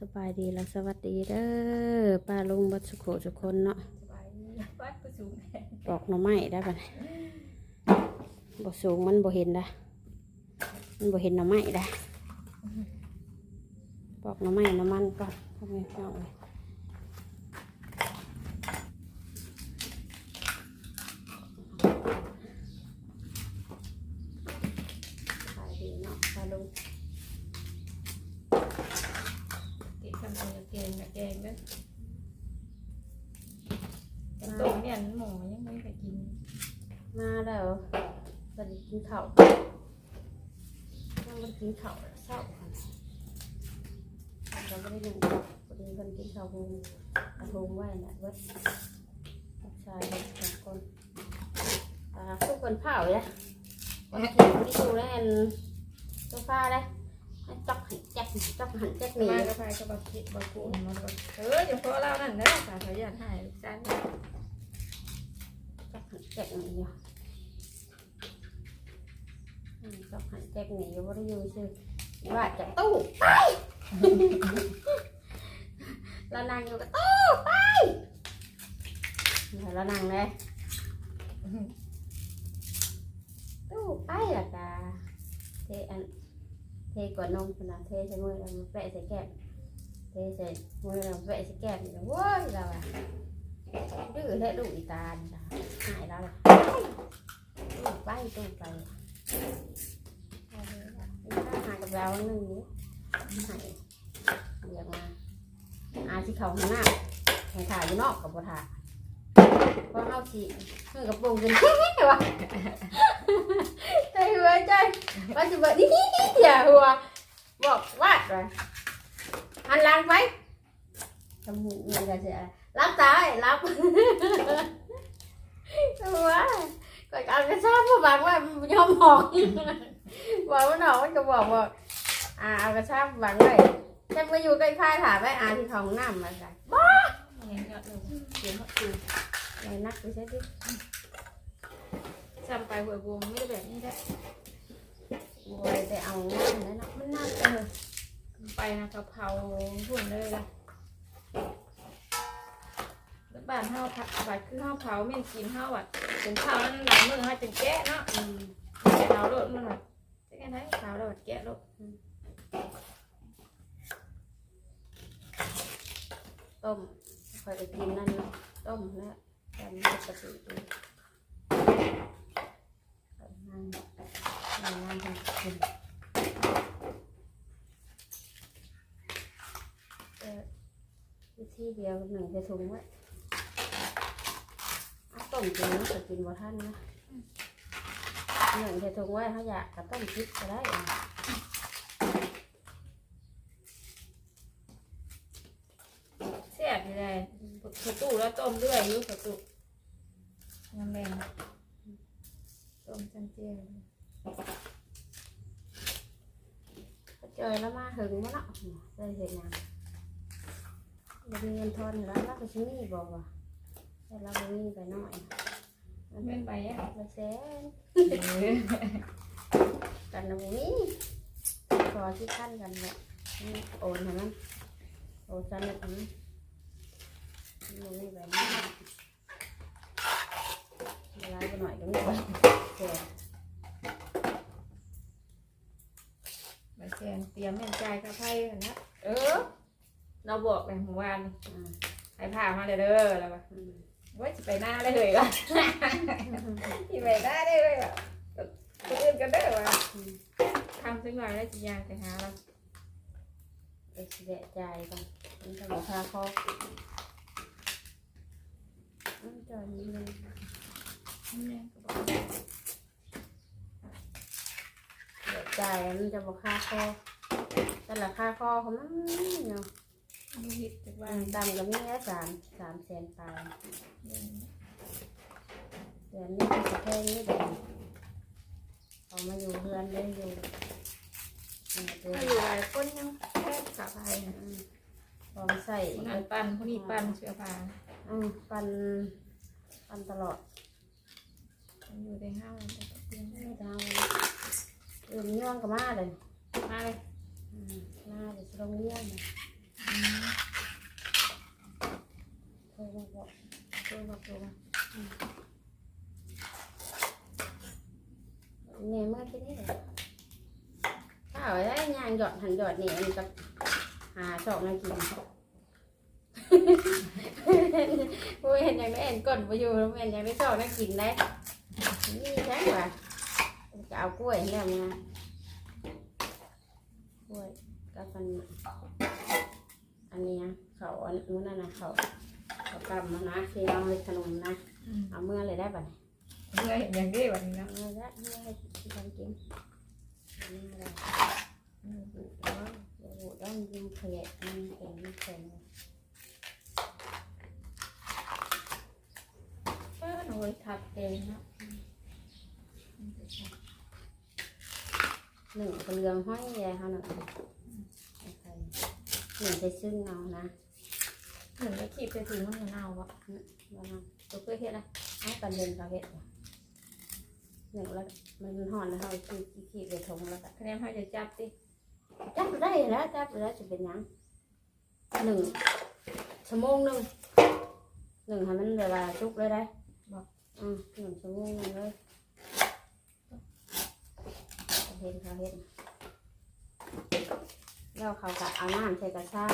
สบายดีและสวัสดีเด้อป้าลุงบัดสุโขทุกคนเนาะสบายดีวัดผู้สูงแห่งปอกหน่อไม้ได้ปะบ่สูงมันบ่เห็นได้มันบ่เห็นหน่อไม้ได้ปอกหน่อไม้น้ำมันก่อนทำไมเอาเลยสบายดีเนาะป้าลุง กินคำเป็นเกงกับแกงเด้อแต่ตรงเนี่ยหมูยังไม่ไปกิน มาแล้วบัดนี้กินข้าวยังบ่ได้ กินข้าวเช้าค่ะเราไม่ได้ดูพอดีคนกินข้าวหุงกระทงไว้น่ะเบิดชายสองคนอ่าทุกคนเผาเลยวันเขียวที่อยู่แล้วอันโซฟาเลยจักหันจ๊กจักหันจ๊กหนีมากระพายกับบะกิบะกูนมันก็เอออย่าพอเล่านั่นเด้อสาธยานหายลูกจ้าเนี่ยจักหันจ๊กหนี อยู่อืมจักหันแจ๊กหนีอยู่ว่าได้อยู่ชื่อว่าจะตู้ไปแล้วนางอยู่กับตู้ไปแล้วนางเลยตู้ไปละกาเทอันเทก่อนนมขนาดเทใส่มือแล้วมันแปะใส่แก้มเทใส่มือแล้วแปะใส่แก้มอย่างว้ยเราอะดื้อแท้ลูกอีตานี่ล่ะหายแล้วล่ะตู้ไปตู้ไป หายกับเราหนึ่งนี้หายเรียกมาอาที่เขาข้างหน้าแข่งถ่าอยู่นอกกับบัถ่าเพราะเอาสีเพื่อกระโปรงกันเฮ้ยวะใจหัวใจว่าจะบอกนี่อย่าหัวบอกว่า rồi หันหลังไปจมูกมันจะเสียรับตายรับหัว ก็เอากระชากมาบังว่ามันยอมหอกบอกมันหอกมันก็บอกว่าอ่าเอากระชากบังไว้จะมาอยู่ใกล้ๆถามไว้อาที่ของน้ำมาใส่เงี้ยเงี้ยเลยเสียงหัวกูไงนักไปใช่ดิจำไปหัวบวมไม่ได้แบบนี้ได้บวยแต่เอาน้ำนั่นะมันน่าเออไปนะกะเพราหุ่นเลยล่ะ บ้านเฮาผัดบัดคือเฮาเผาเม่นกินเฮาอะเป็นเผาแล้วหลังมือเฮาจังแกะเนาะอืมแกะเอาโลดมันแบบจะแกะได้ขาวแล้วแบบแกะโลดต้มคอยไปกินนั่นเนาะต้มแล้วทำปกติดูนั่งนั่งนั่งทำกินเออวิธีเดียวหนึ่งใส่ถุงไว้เอา ต้มกินมันก็กินบ่ท่านนะหนึ่งใส่ถุงไว้ถ้าอยากก็ต้มคิดก็ได้แซ่บอยู่เลยประตูแล้วต้มเรื่อยอยู่ประตูน้ำแดงต้มจังเจียวเจอแล้วมาหึงมั้งเนาะได้เห็นยังเรามีเงินทอนอยู่แล้วเราไปซื้อนี่บอกว่า แต่เราไม่มีไปหน่อยมันเป็นนใบอะไปแสนกันนะบุ้ยขอที่ขั้นกันแหละโอนให้มันโอนจันเลยมันมันมีแบบนี้เวลาไปหน่อยก็ไม่ไหวแสนใบแซนเตรียมแม่นใจกระไพ่กันนะเออเราบอกไปเมื่อวานไอ่าให้พามาเลยเด้อแล้วว่าอืม ว่าจะไปหน้าได้เลยว่ะที่ไปหน้าได้เลยว่ะคนอื่นก็ได้ว่ะอืมทำสักหน่อยแล้วจะยางไปหาเราเอ็กซ์เดใจกันมันจะบอกพาคอมันจะมีเลยเนี่ยก็บอกเดใจมันจะบอกค่าคอแต่ละค่าคอของมันเนาะ มีฮิตจากบาบ้างนต่ำก็มีแค่สามสามแสนปลายเดือนนี้คือแค่นี้เดือนเอามาอยู่เพื่อนได้อยู่อืมเดือถ้านอยู่หลายคนยังแค่ขาไพ่นะอืมพร้อมใส่คนนั้นปันคนนี้ปันเสื้อผ้าอืมปันปันตลอดอยู่ในห้างแต่ก็เตรียมไม่ได้เอาอื่นย่องกับมาเลยมาเลย อืมมาเดี๋ยวจะลงเลี้ยงนะ ตัวตัวตัวเนี่ยมาที่นี่ถ้าเอาได้ยางหยอดหันหยอดเนี่ยมันจะหาสองนากินบ่เห็นอย่างไม่เห็นกดไปอยู่เล้เห็นอย่างได้สองนากินเลยนี่ใช่ป่ะจะเอากล้วยเนี่ยมากล้วยกับฟัน อันนี้นะเขาอันนู้นน่ะนะเขาเขากำมานะที่เอาให้ขนมนะอืมเอาเมื่อเลยได้ป่ะเมื่อเห็นอย่างนี้แบบนี้นะเอาเลยได้เมื่อให้ที่ทำกินเอามื่อเลยอืมเดี๋ยวต้องยิงขยะมันแข็งมันแข็งเออหนูทับเองนะหนึ่งกระเรืองห้อยใหญ่เขาหนึ่ง หนึ่งจะซึ่งเอานะเหมือนจะขีบไปถึงมันจะเน่าวะว่าเอาตัวเพื่อเฮ็ดนะเอาตอนเย็นเขาเฮ็ดหนึ่งแล้วมันห่อนแล้วเขาขี้ขี้ไปทงแล้วก็คะแนนเขาจะจับดิจับได้แล้วจับแล้วจะเป็นยังหนึ่งชั่วโมงหนึ่งหนึ่งให้มันเวลาจุกเลยได้อืมหนึ่งชั่วโมงหนึ่งเลยเห็นเขาเห็น แล้วเขาก็เอาน้ำใส่กระซ้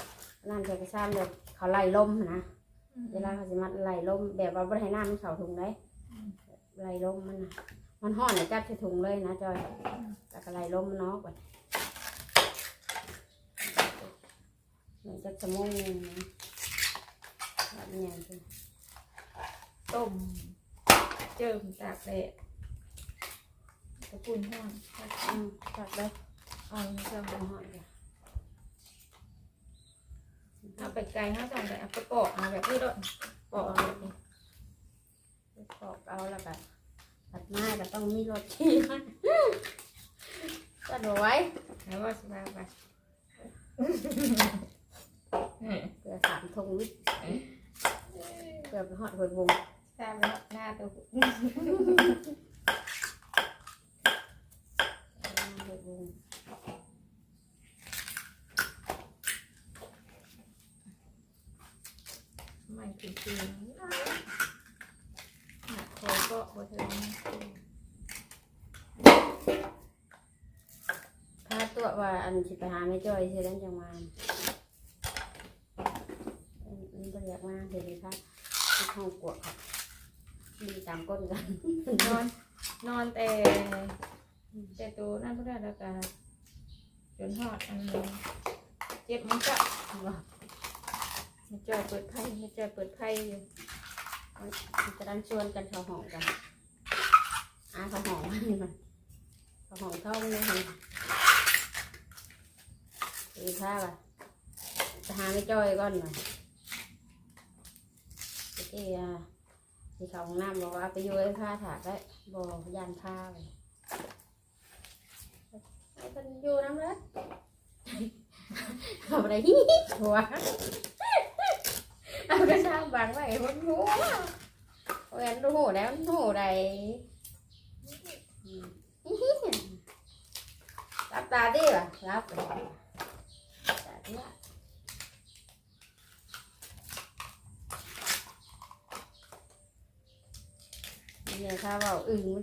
ำน้ำใส่กระซ้ำเดี๋ยวเขาไล่ลมนะเวลาเขาจะมาไล่ลมแบบว่าไม่ให้น้ำมันเข่าถุงได้ไล่ลมมันน่ะมันห่อนเลยจับใส่ถุงเลยนะจอยแล้วก็ไล่ลมมันออกไปหนึ่งจักชั่วโมงหนึงนะแบบนี้อย่างนี้ต้มเจิมตากแดดกระปุ่นห้อนอืมจับได้เอาเจิมเอาห่อนเลย เอาไปไกลห้าสองไปเอาไปปอกเอาแบบนี้ด้วยปอกเอาแบบนี้ไปปอกเอาแล้วก็ตัดไม้ก็ต้องมีรถที่มันตัดเอาไว้แล้วว่าสบายไปเพื่อสามทงวิทย์เพื่อไปหอดหอยวงทราบแล้วหน้าตัวหอยวง ไม่ ถึงหนักคอก็บเทิงถ้าตัวว่าอันสิไปหาไม่จ้อยเชื่อนั้นจังมาอันนี้บริยากมาเดี๋ยวนี้ค่ะที่ห้องกวดค่ะดีตามก้นกันนอน นอนแต่แต่ตัวนั่นก็ได้แล้วกันจนหอดอันเจ็บมันจะ มันจอยเปิดไพ่ไมันจอยเปิดไพ่อยู่จะดันชวนกันเขาหองกันอ่าเขาหองมันมันเขาห้องเข้าไม่ได้ดีค่ะว่ะไปหาไม่จอยก่อนหน่อยเอกี้อะที่เขาห้องน้ำบอกว่าไปอยู่ไอ้ผ้าถากได้บอกยันผ้าเลยไอ้คนอยู่น้ำเลยเอาอะไรฮิหัวเอากระช่างบางไว้บนหัว เว้นดูหูแล้วหูใดอืมอิฮิรับตาดิวะรับตาดิวะเนี่ยถ้าเว่าอึ่งมั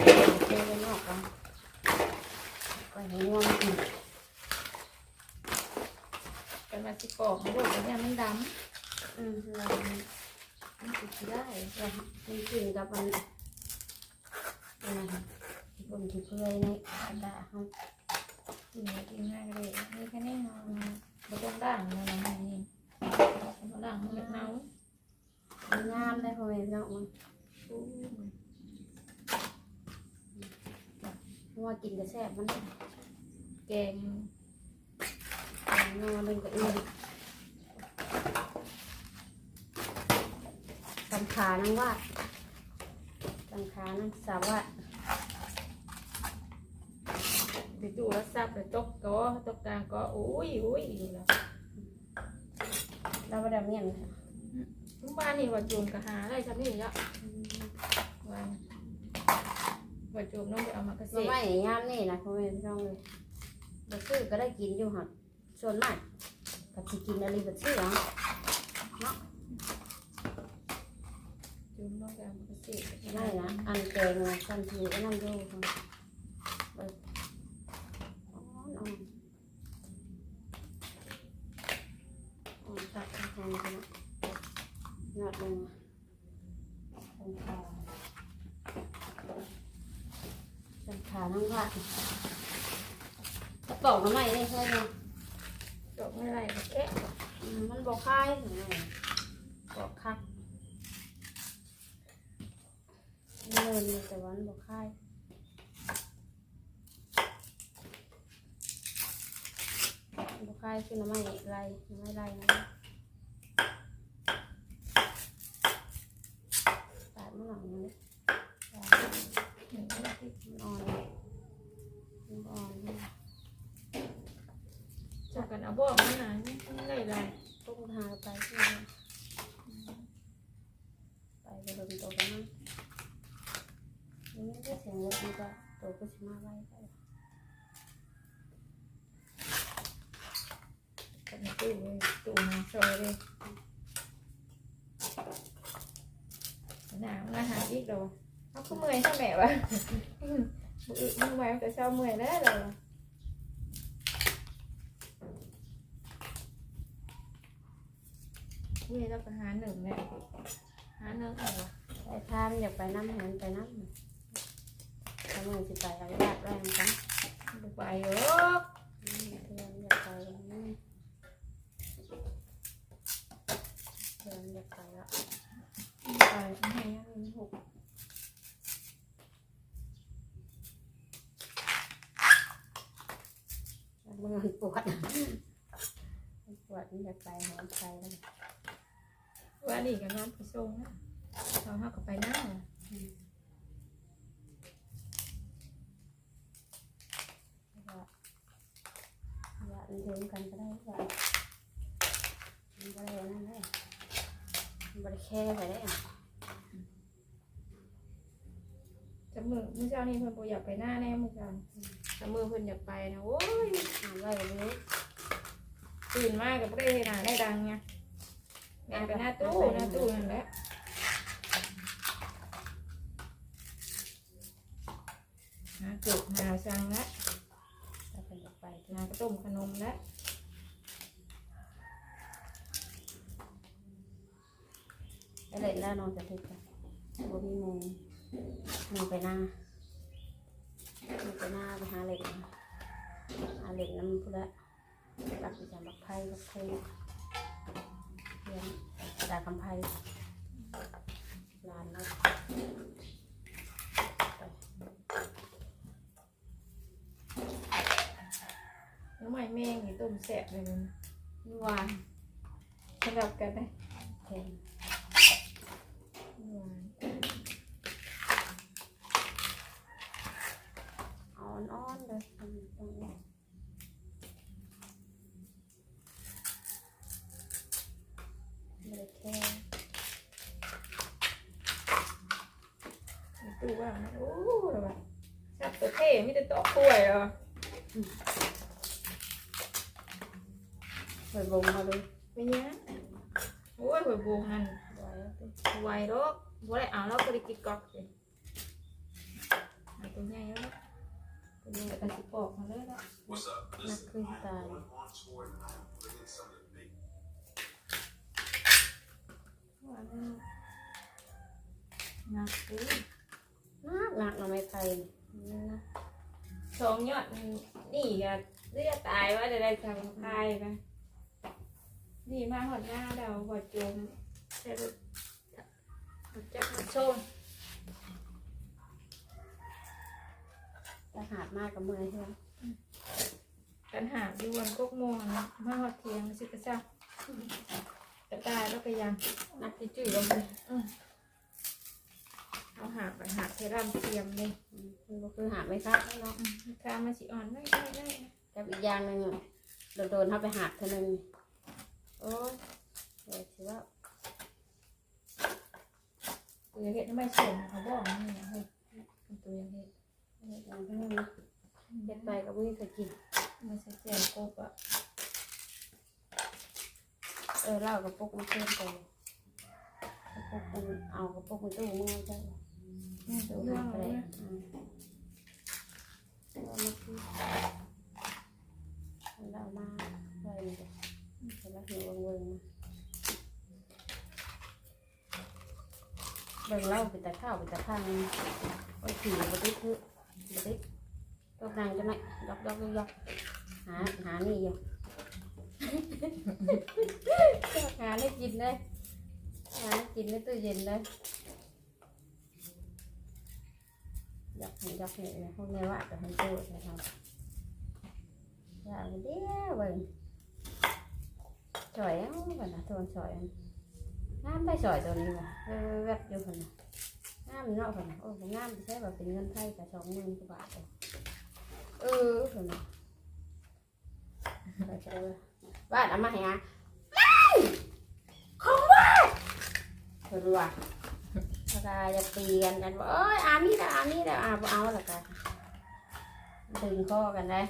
เนี่ยอึ่งนะอึ่งตลาดบ้านเราเราลงไปออยู่บ่มนแล้วเราไม่เชื่อเลยเราไม่เชื่อหือไหร่ก็เมื่อไหร่เลยวันนี้เป็นวันเสาร์หรือว่ามันเสาร์เมื่อเดีเดินไปนอกบ่งรถไทยอ่อนเลยขับเทไปนอกกันไปให้ง่วงกินเป็นมาสิปอกมันโดดแล้วเนี่ยมันดอืมเรามันสิได้เราไม่กินกับมันอะไรบนที่เพื่อยในอันดาเขากินแล้วกินง่ายเลยนี่แค่นี้เนาะบ่ต้องด่างนะนะนี่บ่ด่างมันเล็กเนามันงามได้พอไหมเนาะมัน อู้เพราะว่ากินกระแซบมัน แกงแกงนอนดึงกับอื่นจำขานั่งว่าจำขานั่งสาวว่าเดี๋ยวดูแล้วซับเดี๋ยวตกก็ตกกลางก็อุ้ยอุ้ยนี่แหละเราไม่ได้เมียนทุกบ้านนี่ว่าโจมกะหาอะไรฉันนี่ละวัน ว่าโจมน้องไปเอามากระเสไม่กไม่ยามนี่นะพ่อแม่พี่น้องเลยบัซื้อก็ได้กินอยู่หัดส่วนมากกับที่กินอะไรบัซื้ออะโจมน้องไปเอามากระเสกไม่นะอันแกงนะสันทีไอ้นั่นดูค่ะเบิดอ๋ออ๋ออ๋อตัดทางกันนะยอดลงสันขาสัน ขานั่งว่าถ้าบอกมาใหม่ได้ใช่ไหมจบไม่ไรก็เอ๊ะมันบอกค่ายหรือไงบอกคักเลยมีแต่วันบอกค่ายบอกค่ายคือน้ำไม่ไรน้ำไม่ไรนะตัดมันหลังเลยตัด หนึ่งอาทิตย์ มันอ่อนเลยมันอ่อนเลย จากกันเอาบอกมันหนาไม่ไรไร ต้มหาไปที่นั่นไปไปโดนตัวกันนะนี่ไม่ได้เสียงรถมันก็ตัว ก็ชิมาไว้ไปกันตู้เลยตู้มาซอยเลยหนาวงานหาอีกเดี๋ยวเอา ก็เมื่อยใช่ไหมวะมือมึงไว้บ้าเมื่อยแล้วเราเมื่อยแล้วก็หาหนึ่งเนี่ยหาหนึ่งเอะไอ้ทามอยากไปน้ำเหมือนไปน้ำทำไมสิไปอะไรยากแรงจังดูไปเออมือนอยากไปนี่เพื่อนอยากไปละไปให้ยังหกมือมันปวดปวดนอยากไปหอมไปแล้วว่าดีกันน้ำไปส่งนะเราห้าก็ไปหน้า อยากเดินกันก็ได้ก็มันก็ได้นั่นได้มันบ่ได้แค่ไปได้อะจมือมือเจ้านี่เพิ่นบ่อยากไปหน้าแน่มือเจ้าจะมือเพิ่นอยากไปนะโอ้ยอ่านไว้แบบนี้ตื่นมากกับไม่ได้หนาได้ดังไงงานไปหน้าตู้หน้าตู้นั่นแหละหาจุกหาซังละ ถ้าเป็นอยากไป หากระต้มขนมละ ก็เลยแล้วนอนจะทึกกันบ่มีโมงโมงไปหน้าโมงไปหน้าไปหาเหล็กมาหาเหล็กน้ำพุละตักไปจากบักไผ่บักไผ่เรียนจากคำไผ่ลานแล้วน้ำมันแม่งนี่ต้มแสบเลยมันนี่วานสำหรับกันได้แทน หวาน อ่อนอ่อนๆเลยตรงนี้ไม่ได้แค่ ในตู้ว่างนะโอ้ระบาชับตัวเท่ไมแต่ได้ตอกกล้วยเหรอ เปิดวงมาดู เป็นยังโอ้ยหัวโบงนั่น ไว้แล้วสิ ไวรอกบ่ได้เอาแล้วก็ได้กินกอกเลยเอาตัวใหญ่แล้ว ตัวนี้ก็สิปอกมาเลยละ What's up? นัก Listen, ขึ้นตาย going on tour and I'm bringing something big. ว่าแล้วหนักเลยนักหนักเราไม่ไผ่นี่นะสองยอดนี่ก็เลือดตายว่าจะได้ทำพายกันนี่มาหอดหน้าเราบอดจมใช่รถจักรส้มถ้าหาดมากกับมือใช่ไหม กันหาบอยู่วันกกโมงนะมาหอดเทียงสิกระซ่ากระตายแล้วก็ยังนักที่จื้อลงไปเอาหาบไปหาบเทรำเทียมเลยอืมมันก็คือหาไม่ครับเนาะอืมราคามาสิอ่อนได้ได้ได้กับอีกอย่างหนึ่งโดนๆเขาไปหาเท่านึงโอ้ยเดี๋ยวสิว่าตัวยังเห็ดไม่เสียเขาบอกนี่นะเฮ้ยเป็นตัวยังเห็ดอย่างนั้นนะ เฮ็ดไปกับมือเคยกินมันใส่แจวกบอะเออเหล่ากระปุกมันเพิ่มไปกระปุกมันเอากระปุกมันตู้มือใช่แม่ตัตู้วเรื่อหางไปเลเลยยอืมเอามาคือเรามาไว้เลยเห็นแล้วหิวเวิงๆมาเบิ่งเหล่าเป็นแต่ข้าวเป็นแต่ข้างโอ้ยขี่บติดคือบติดตกนางจะไหมยกยกยกยกหาหานี่อยู่หาได้กินเลยหาได้กิ นในตู้เย็นเลยอยากเห็นอยากเห็นนะพวกนี้ว่าจะให้ตู้นะครับอยากเดียวเบิ่งสอยเอ้าบ่นะตัวสอย เออแวบอยู่คนน่ะงามเนาะคนน่ะโอ้บ่งามใช่แบบเป็นเงินไทยกับสองหมื่นกว่าบาทเลยเออคนน่ะไปเจอบ้านเอามาให้อะของว่าเพิ่นว่าถ้าจะตีกันกันว่าเอ้ยอานี่แล้วอานี่แล้วอาบ่เอาละกันดึงคอกันได้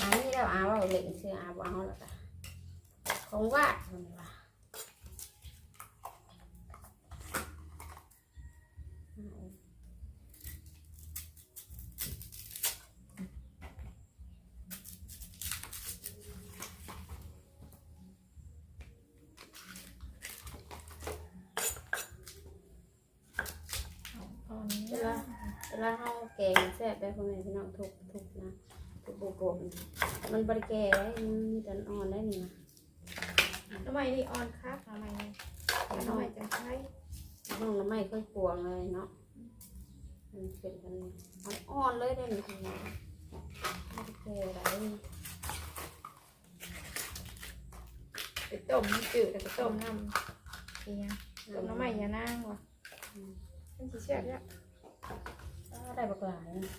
อานี่แล้วอาว่าเล่นซื้ออาบ่เอาละกันของวาเพิ่นว่าเวอ่อนลาเวลาเฮาแกงแซ่บได้พ่อแม่พี่น้องทุกทุกนะทุ กโบโบมันบริแก่ได้มันมีแต่อ่อนได้นี่นะทำไมนี่อ่อนคักทำไมนี่ทำไมจังใช้น้องน้ำไม่เคยปวงเลยเนาะมันเป็นกันอ่อนๆเลยได้นี่ทีนี้บริแก่ได้ไปต้มมันจืดแต่ก็ต้มน้ำเทียงต้มน้ำใหม่ยานางว่ะมันสิเสียบแล้วได้บักหลายนะ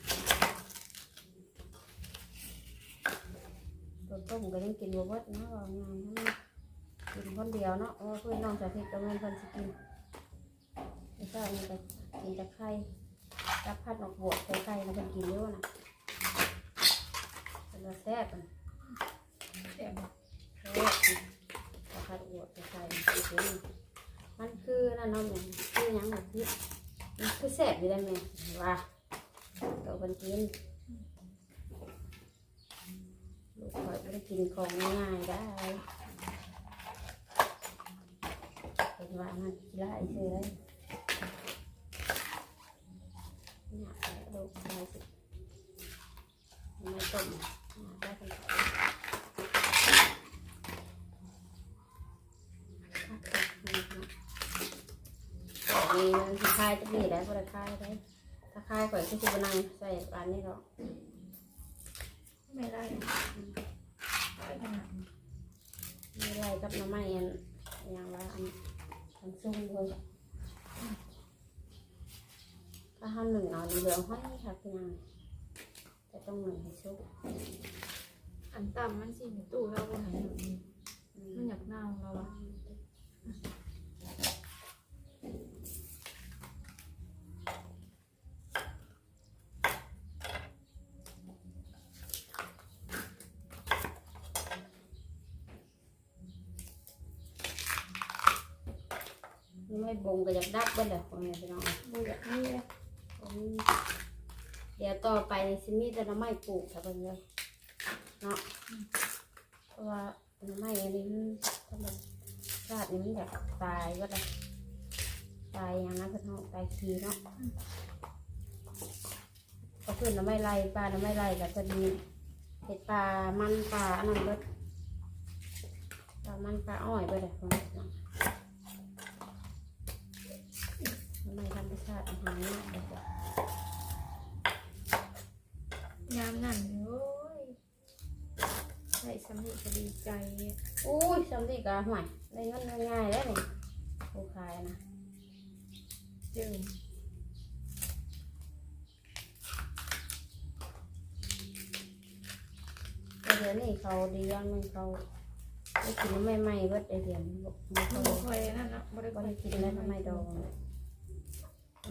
ตัวต้มก็ยังกินบัวเบิดเนาะว่างานทั้กินคนเดียวเนาะเพราะว่าเพื่อนน้องสาธิตก็ไม่เพิ่นสิกินไม่ทราบมันก็กินจากไข่จับพัดออกบวกใส่ไข่แล้วเพิ่นกินเยอะนะเป็นว่าแซ่บอะเสียบแซ่บจับพัดบวกใส่ไข่กินมันคือนั่นเนาะแม่คือหยังแบบนี้มันคือแซ่บอยู่ได้ไหมว่าตัวเพิ่นกิน ลูกข่อยได้กินของง่ายได้เป็นว่ามันขี้ไล่เชื่อเลยอยากให้ลูกชายสิไม่ต้มอยากได้เป็นดีมันสิคายจะดีได้บ่ได้คายได้ถ้าคายข่อยก็สิบนังใส่อันนี้หรอก ไม่ได้ไปขนาดนี้ไม่ไรกับน้ำไม้อันอย่างว่าอันอันซุ่มเลยถ้าห้าหนึ่งเอาเหลืองห้อยค่ะพี่นางจะต้องหนึ่งให้ซุปอันต่ำมันสิในตู้เราบ่ให้แบบนี้มันอยากเน่าเราอะ ไม่บงก็อยากดับเบิ้ลเลยพ่อแม่พี่น้องบ่อยากนี่เลยผมเดี๋ยวต่อไปสิมีแต่น้ำไม้ปลูกค่ะเพิ่นเลยเนาะเพราะว่าน้ำไม้อันนี้มันธรรมชาตินี่มันอยากตายก็ได้ตายอย่างนั้นเพิ่นเฮาตายทีเนาะก็คือน้ำไม้ไรปลาน้ำไม้ไรก็จะมีเห็ดปลามันปลาอันนั้นเบิดปลามันปลาอ้อยเบิดเลยพ่อแม่พี่น้องน้ำ ไม้ธรรมชาติอาหารง่ายเลยยามนั่นโอ้ยได้สำเร็จก็ดีใจอุ้ยสำลีกะห่วยได้เงินง่ายๆแล้วนี่ผู้ขายนะจึงแต่เดี๋ยวนี้เขาดีอย่างหนึงเขาได้กินไม่ไหม้เบิดไอเดียนบอกไม่บ่ค่อยค่อยนั่นเนาะบ่ได้บ่ค่อยได้กินแล้วทำไมดอง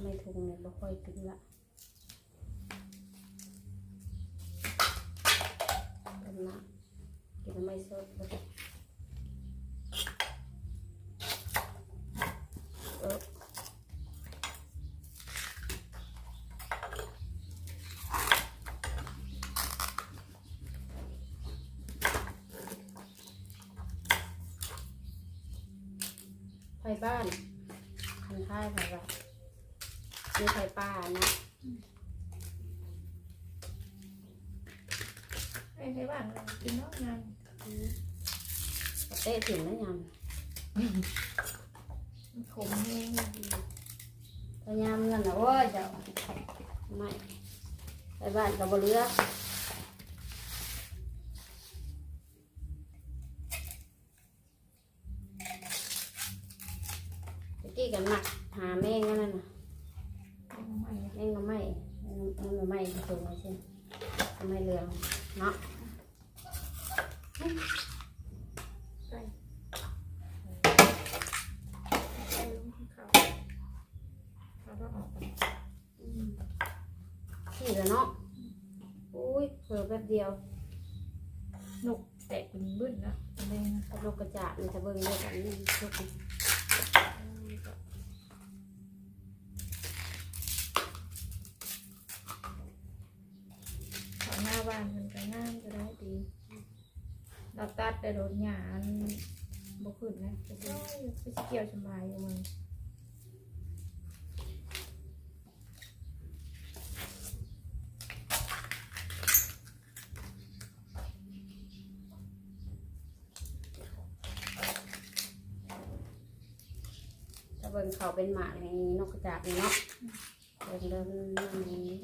ทำไมทุงเนี่ยบ่ค่อยกินละเป็นละกินไม่สดเลยเออไทยบ้านคันท้ายไทยบ้าน มีไทยป่านะให้ให้บ้านเรากินเนาะงานอืมเตะถิ่นนะยังมันขมแห้งดีพยายามเงินนะโอ้ยเจ้าไม่ไปบ้านกับบเรือตะกี้กันหมักหาแม่งนั่นน่ะ เอาใหม่ แม่งก็ไม่แม่งก็ไม่ผ สมมาสิทำไมเหลืองเนาะใกล้ใกล้ลงที่เขาเขาก็ออกไปอืมขี่แล้วเนาะ อุ้ยเผลอแป๊บเดียว นกแตะเป็นบึ้นนะแดงนะกระโดกกระจาดมันจะเบิ่งด้วยกันนี่ลูกนี่ เขาหน้าบ้านมันก็งามจะได้ดีเราตัด แต่โดนหยาอันบ่ขึ้นนะก็สิก็สิเกี่ยวสบายอยู่มึงถ้าเบิ่งเขาเป็นหมาอย่างนี้นกกระจาบเนาะเดินเดินนี่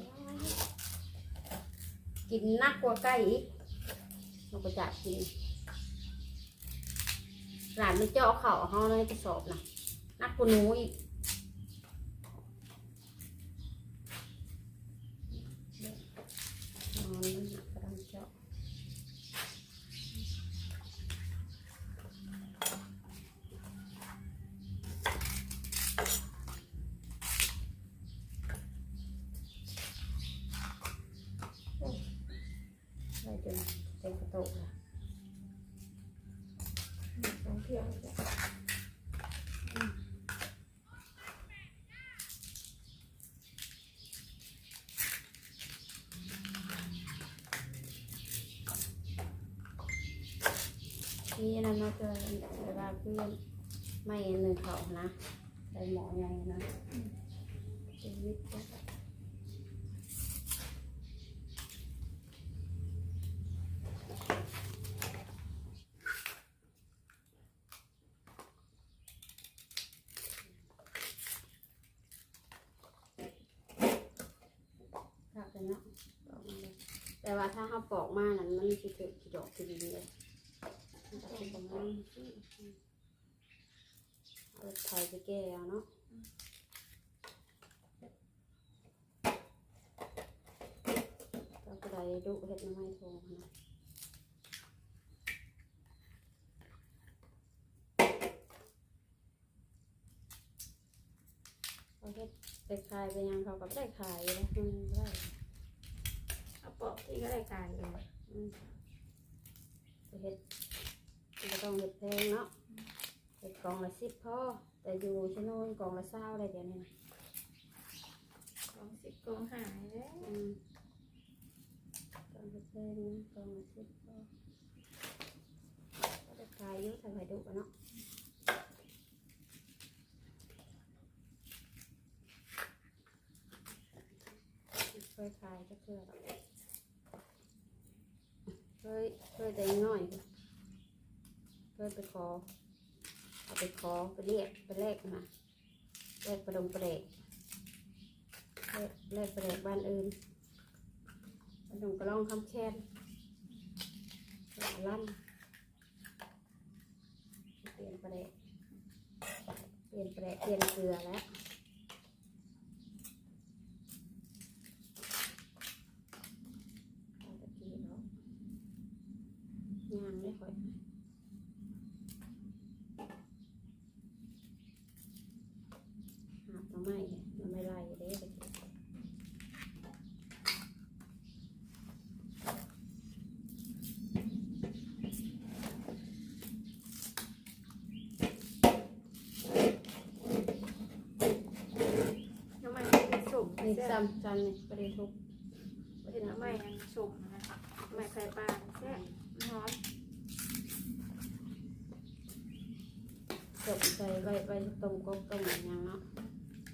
กินนักกว่าไก่อีกนกกระจาบกิน หลานมันเจาะเข่าเขาในกระสอบนะนักกูหนูอีกนอนมันกำลังเจาะอะไรจนเต็มกระโตกเลย สองเที่ยวจ้ะ นี่นั่นเนาะเจอเวลาเพื่อนไม่หนึ่งเขานะใส่หมอใหญ่นะชีวิตก็ครับเลยเนาะแต่ว่าถ้าเขาปอกมากนั้นมันจะเกิดกี่ดอกกี่ดีเลย เป็นประมาณเอาไทยไปแก้เอาเนาะเราก็ได้ดุเห็ดน้ำไม้ทองนะเขาเห็ดได้ขายไปยังเขาก็ได้ขายอยู่แล้วมันได้เอาปอกที่ก็ได้การเลยอืมไปเห็ดมัน ก็ต้องเห็ดแพงเนาะเห็ดกล่องละสิบพ่อแต่อยู่ชะโนนกล่องละเศร้าได้เดี๋ยวนี้นะกองสิบกองหายแล้วอืมกล่องเห็ดแพงนะกล่องละสิบพ่อก็ได้ขายเยอะทำไมดุกันเนาะเคยขายจะเพื่อหรอกเคยเคยแต่น้อย เคยไปขอเอาไปขอไปเรียกไปแลกมาแลกประดงประเดกแลกแลกประเดกบ้านอื่นประดงกระล่องคำแค้นลกล่นเปลี่ยนประเดะเปลี่ยนประเดะเปลี่ยนเกลือแล้วเอาตะกี้เนาะยางไม่ค่อยหาตัวไม่ตัวไม่ไล่เด้ตะกี้ น้ำมันเป็ นี่แซ่บซ้ำซ้ำนี่ประเด็นทุกประเด็นน้ำทำไมมันอันสมนะน้ำมันไข่ปลาแซ่บหอมจบใส่ใบใบต้มกบต้มอย่างเนาะ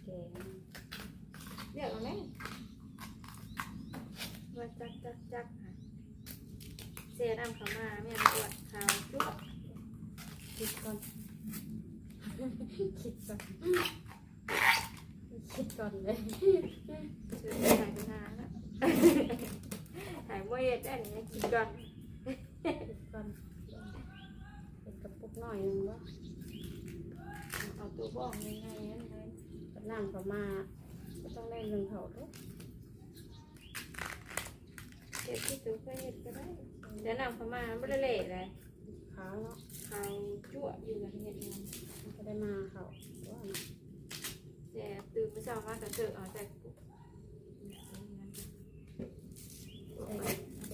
แกง เรียกเอาไหมว่าจักจักจักค่ะเสียน้ำเข้ามาแม่ปวดขาวจุ๊บ คิดก่อนคิดก่อนคิดก่อนเลย ซื้อถ่ายไปนานแล้วถ่ายมวยได้เนี่ยกินก่อน คิดก่อนเป็นกระปุกหน่อยหนึงวะ เอาตัวบ้องยังไงนั่นเลย กระน้ำเขามาก็ต้องได้ หนึ่งเท่าทุกเก็บที่ตัวก็เห็ดก็ได้เดี๋ยวน้ำเข้ามาไม่ได้เละเลยขาวเนาะขาวจั่วอยู่กับเห็ดเนี่ยมันก็ได้มาเขาว่าแต่ตื่นไม่เช้ามากกระเจอเอาแต่กุ๊ก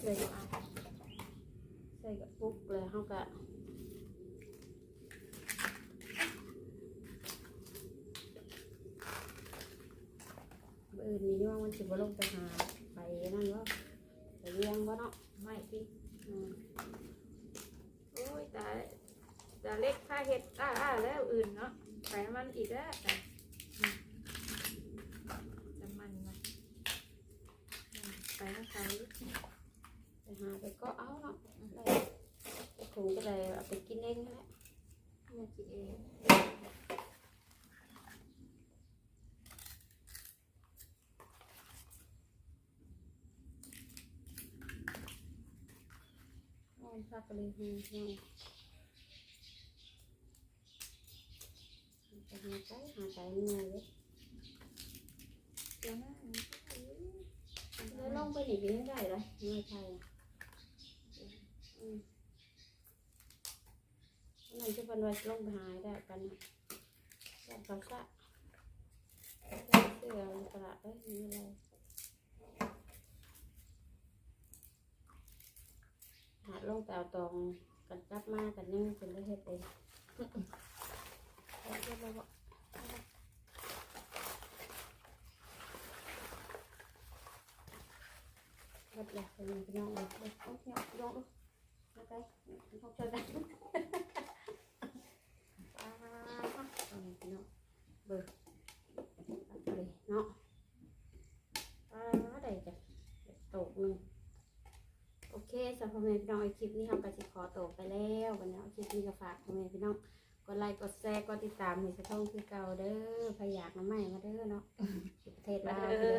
ใส่ใส่ใส่กระปุกเลยเขาก็ อื่นนี่ว่ามันสิบ่ลงไปหาไปนั่นวะไปเลี้ยงวะเนาะไม่พี่อืมโอ้ยตาตาเล็กค่าเห็ดอ้าอ้าแล้วอื่นเนาะไปมันอีกแล้วแต่จะมันมาไปน้ำใสไปหาไปก็เอาเนาะไปถุงก็เลยเอาไปกินเองนั่นแหละแม่กินเอง โอ้ย พักกันเลยอืมอืมไปหาใจหาใจเหนื่อยเลยเดี๋ยวนะแล้วลงไปหนีไปไม่ได้เลยไม่ใช่อะอืมนั่นจะเป็นวันลงไปหายได้กันนะยันเขาซะเสื้อมกระดาษได้มีอะไร หาลงเตาตองกันจับมากันนึ่งเป็นได้เฮ็ดเองเอาเฮ็ดแล้วบ่เฮ็ดแล้วเป็นพี่น้องเลยเด็กเอาเที่ยวพี่น้องดูมาไปเขาช่วยกัน ป้าเอาเลยพี่น้องเบิกตัดเลยเนาะป้าได้จ้ะตกหนึ่งโอเคสำหรับ พ่อแม่พี่น้องไอคลิปนี้ทำกันสิขอตกไปแล้ววันนี้เอาคลิปนี้ก็ฝากพ่อแม่พี่น้องกดไลค์กดแชร์กดติดตามให้สะท้องคือเก่าเด้อพยากน้ำใหม่มาเด้อเนาะอยู่ประเทศลาวเด้อ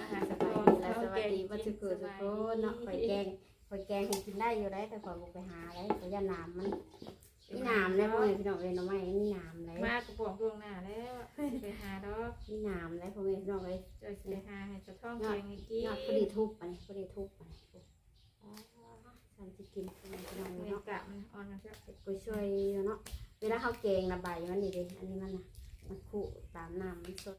มาหาสสบาบายยดีและสวัสดีวัดสุขสุขคนเนาะข่อยแกงข่อยแกงให้กินได้อยู่ได้แต่ข่อยบุกไปหาได้ข่อยยาน้ำมันนี่น้ำเลยพ่อแม่พี่น้องเลยหน้ำใหม่นี่น้ำเลยมากระป๋องดวงหน้าแล้วไปหาดอกนี่น้ำเลยพ่อแม่พี่น้องเลยจะไปหาให้สะท้องแกงให้กินยอดพอดีทุบไปพอดีทุบไป ฉันจะกินพ่อแม่พี่น้องเงินเนาะกะมันอ่อนนะจ๊ะกุยช่วยเนาะเวลาเขาแกงระบายมันนี่เลยอันนี้มันนะมันคู่ตามน้ำมันสด